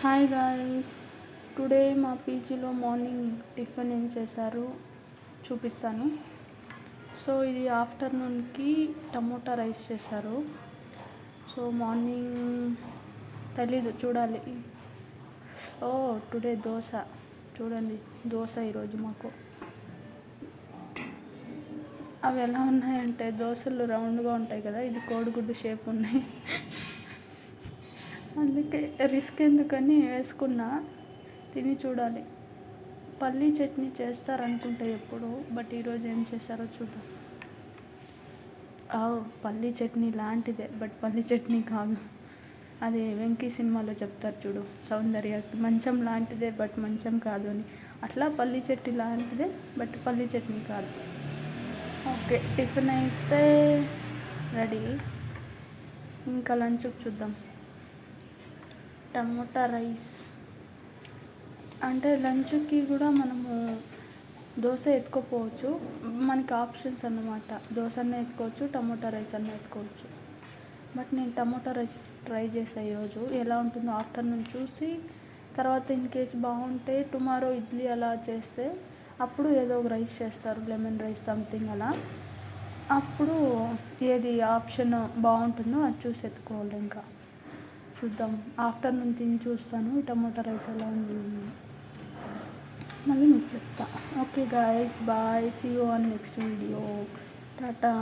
Hi guys today మా పీజీలో morning tiffin ఏం చేశారు? చూపిస్తాను. సో ఇది ఆఫ్టర్నూన్కి టమోటా రైస్ చేశారు. సో మార్నింగ్ తెలీదు చూడాలి. ఓ టుడే దోశ. చూడండి దోశ ఈరోజు మాకు. అవి ఎలా ఉన్నాయంటే దోశలు రౌండ్గా ఉంటాయి కదా ఇది కోడిగుడ్డు షేప్ ఉన్నాయి. అందుకే రిస్క్ ఎందుకని వేసుకున్నా తిని చూడాలి. పల్లీ చట్నీ చేస్తారనుకుంటే ఎప్పుడు బట్ ఈరోజు ఏం చేశారో చూద్దాం. ఆవ్ పల్లీ చట్నీ లాంటిదే బట్ పల్లీ చట్నీ కాదు. అది వెంకీ సినిమాలో చెప్తారు చూడు సౌందర్య మంచం లాంటిదే బట్ మంచం కాదు అని. అట్లా పల్లీ చట్నీ లాంటిదే బట్ పల్లీ చట్నీ కాదు. ఓకే టిఫిన్ అయితే రెడీ. ఇంకా లంచ్కి చూద్దాం. Tomato rice. అంటే లంచ్కి కూడా మనము దోశ ఎత్తుకోపోవచ్చు. మనకి ఆప్షన్స్ అన్నమాట. దోశ అన్న ఎత్తుకోవచ్చు టమోటా రైస్ అన్న ఎత్తుకోవచ్చు. బట్ నేను టమోటా రైస్ ట్రై చేసాను ఈరోజు. ఎలా ఉంటుందో ఆఫ్టర్నూన్ చూసి తర్వాత ఇన్ కేస్ బాగుంటే టుమారో ఇడ్లీ అలా చేస్తే అప్పుడు ఏదో ఒక రైస్ చేస్తారు లెమన్ రైస్ సంథింగ్ అలా. అప్పుడు ఏది ఆప్షన్ బాగుంటుందో అది చూసి ఎత్తుకోవాలి ఇంకా. చూద్దాం. ఆఫ్టర్నూన్ తిని చూస్తాను. టమోటా రైస్ ఎలా ఉంది మళ్ళీ మీకు చెప్తా. Okay guys bye see you on next video tata.